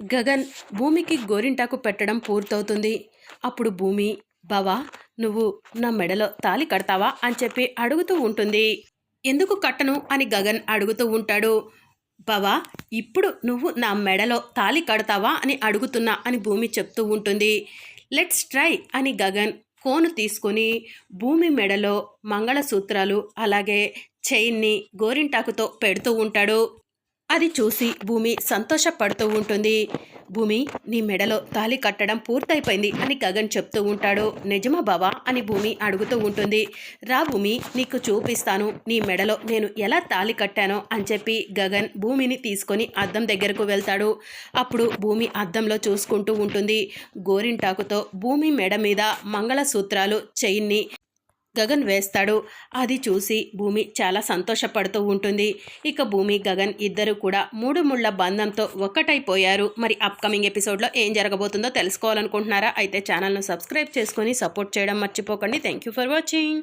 గగన్ భూమికి గోరింటాకు పెట్టడం పూర్తవుతుంది. అప్పుడు భూమి బావా నువ్వు నా మెడలో తాలి కడతావా? అని చెప్పి అడుగుతూ ఉంటుంది. ఎందుకు కట్టను? అని గగన్ అడుగుతూ ఉంటాడు. బావా ఇప్పుడు నువ్వు నా మెడలో తాలి కడతావా? అని అడుగుతున్నా అని భూమి చెప్తూ ఉంటుంది. లెట్స్ ట్రై అని గగన్ కోను తీసుకొని భూమి మెడలో మంగళసూత్రాలు అలాగే చైన్ని గోరింటాకుతో పెడుతూ ఉంటాడు. అది చూసి భూమి సంతోషపడుతూ ఉంటుంది. భూమి నీ మెడలో తాలి కట్టడం పూర్తయిపోయింది అని గగన్ చెప్తూ ఉంటాడు. నిజమా బావా? అని భూమి అడుగుతూ ఉంటుంది. రా భూమి నీకు చూపిస్తాను. నీ మెడలో నేను ఎలా తాలి కట్టానో అని చెప్పి గగన్ భూమిని తీసుకొని అద్దం దగ్గరకు వెళ్తాడు. అప్పుడు భూమి అద్దంలో చూసుకుంటూ ఉంటుంది. గోరింటాకుతో భూమి మెడ మీద మంగళసూత్రాలు చైన్ని గగన్ వేస్తాడు. అది చూసి భూమి చాలా సంతోషపడుతూ ఉంటుంది. ఇక భూమి గగన్ ఇద్దరు కూడా మూడు ముళ్ళ బంధంతో ఒక్కటైపోయారు. మరి అప్కమింగ్ ఎపిసోడ్లో ఏం జరగబోతుందో తెలుసుకోవాలనుకుంటున్నారా? అయితే ఛానల్ను సబ్స్క్రైబ్ చేసుకొని సపోర్ట్ చేయడం మర్చిపోకండి. Thank you for watching